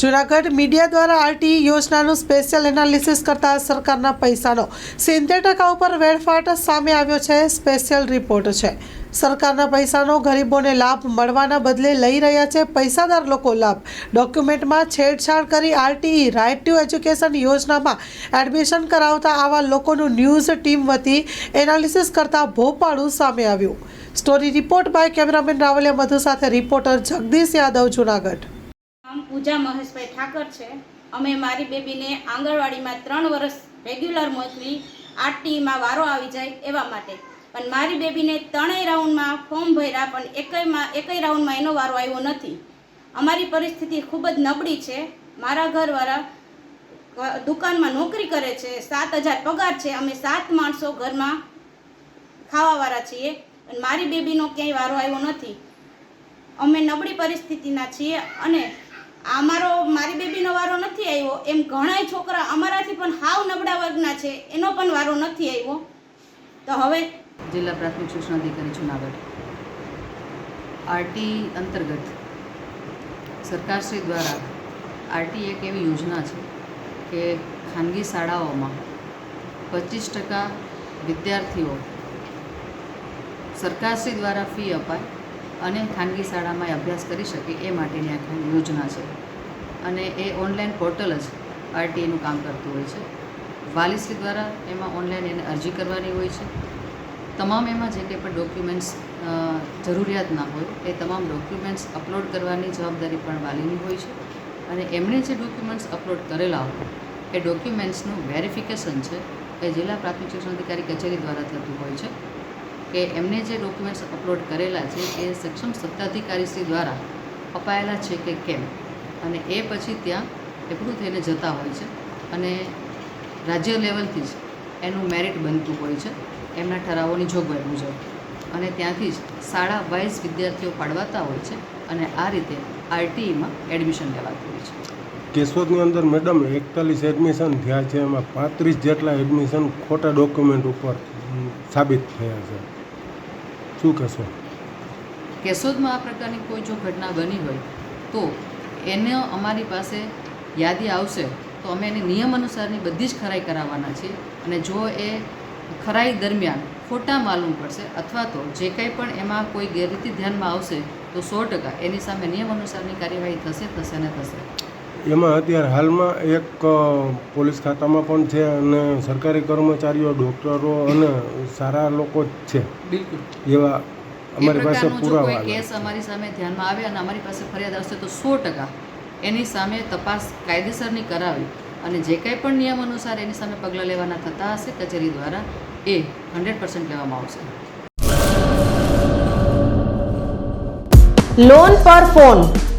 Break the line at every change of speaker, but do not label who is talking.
Junagadh media દ્વારા RT યોજનાનું special analysis કરતા સરકારના પૈસાનો સિત્તેર ટકા ઉપર વેડફાટ સામે આવ્યો છે. સ્પેશિયલ રિપોર્ટ છે. સરકારના પૈસાનો ગરીબોને લાભ મળવાના બદલે લઈ રહ્યા છે. પૈસાદાર લોકો લાભ. ડોક્યુમેન્ટમાં છેડછાડ કરી આરટીઈ રાઇટ ટુ એજ્યુકેશન યોજનામાં એડમિશન કરાવતા આવા લોકોનું ન્યૂઝ ટીમ વતી એનાલિસિસ કરતા ભોપાળું સામે આવ્યું. Story report by cameraman Rawaliya, Madhu સાથે રિપોર્ટર જગદીશ યાદવ, જૂનાગઢ.
નામ પૂજા મહેશભાઈ ઠાકર છે. અમે મારી બેબીને આંગણવાડીમાં ત્રણ વર્ષ રેગ્યુલર મોકલી આરટીમાં વારો આવી જાય એવા માટે. પણ મારી બેબીને ત્રણેય રાઉન્ડમાં ફોર્મ ભર્યા, પણ એકયમાં, એકય રાઉન્ડમાં એનો વારો આવ્યો નથી. અમારી પરિસ્થિતિ ખૂબ જ નબળી છે. મારા ઘરવાળા દુકાનમાં નોકરી કરે છે, સાત હજાર પગાર છે. અમે સાત માણસો ઘરમાં ખાવાવાળા છીએ મારી બેબીનો ક્યાંય વારો આવ્યો નથી. અમે નબળી પરિસ્થિતિના છીએ અને અમારો મારી બેબીનો વારો નથી આવ્યો. એમ ઘણાય છોકરા અમારાથી પણ હાવ નબળા વર્ગના છે. એનો પણ વારો નથી આવ્યો. તો હવે
જિલ્લા પ્રાથમિક શિક્ષણ અધિકારી જુનાગઢ. આરટી અંતર્ગત સરકારશ્રી દ્વારા આરટી એક એવી યોજના છે કે ખાનગી શાળાઓમાં પચીસ ટકા વિદ્યાર્થીઓ સરકારશ્રી દ્વારા ફી અપાય અને ખાનગી શાળામાં અભ્યાસ કરી શકે એ માટેની આ યોજના છે. અને એ ઓનલાઈન પોર્ટલ જ આરટીએનું કામ કરતું હોય છે. વાલીશ્રી દ્વારા એમાં ઓનલાઈન એને અરજી કરવાની હોય છે. તમામ એમાં જે કંઈ પણ ડોક્યુમેન્ટ્સ જરૂરિયાતના હોય એ તમામ ડોક્યુમેન્ટ્સ અપલોડ કરવાની જવાબદારી પણ વાલીની હોય છે. અને એમણે જે ડોક્યુમેન્ટ્સ અપલોડ કરેલા હોય, એ ડોક્યુમેન્ટ્સનું વેરિફિકેશન છે એ જિલ્લા પ્રાથમિક શિક્ષણ અધિકારી કચેરી દ્વારા થતું હોય છે. કે એમને જે ડોક્યુમેન્ટ્સ અપલોડ કરેલા છે, એ સક્ષમ સત્તાધિકારીશ્રી દ્વારા અપાયેલા છે કે કેમ? અને એ પછી ત્યાં એપ્રુવ થઈને જતા હોય છે અને રાજ્ય લેવલથી જ એનું મેરિટ બનતું હોય છે, એમના ઠરાવોની જોગવાઈ મુજબ. અને ત્યાંથી જ શાળા વાઇઝ વિદ્યાર્થીઓ પાડવાતા હોય છે અને આ રીતે આરટીઈમાં એડમિશન લેવાતું હોય છે.
કેશોદની અંદર મેડમ એકતાલીસ એડમિશન થયા છે, એમાં પાંત્રીસ જેટલા એડમિશન ખોટા ડોક્યુમેન્ટ ઉપર સાબિત થયા છે. શું કહેશો?
કેશોદમાં આ પ્રકારની કોઈ જો ઘટના બની હોય, તો એને અમારી પાસે યાદી આવશે, તો અમે એની નિયમ અનુસારની બધી જ ખરાઈ કરાવવાના છીએ. અને જો એ ખરાઈ દરમિયાન ખોટા માલુમ પડશે અથવા તો જે કંઈ પણ એમાં કોઈ ગેરરીતિ ધ્યાનમાં આવશે, તો સો ટકા એની સામે નિયમ અનુસારની કાર્યવાહી થશે થશે ને થશે.
એમાં અત્યારે હાલમાં એક પોલીસ ખાતામાં પણ છે અને સરકારી કર્મચારીઓ ડૉક્ટરો અને સારા લોકો જ છે.
બિલકુલ.
એવા અમારી પાસે પુરાવા
કોઈ કેસ અમારી સામે ધ્યાનમાં આવે અને અમારી પાસે ફરિયાદ આવશે તો સો ટકા એની સામે તપાસ કાયદેસરની કરાવી અને જે કંઈ પણ નિયમ અનુસાર એની સામે પગલાં લેવાના થતા હશે કચેરી દ્વારા એ હંડ્રેડ પર્સન્ટ લેવામાં આવશે.
લોન પર ફોન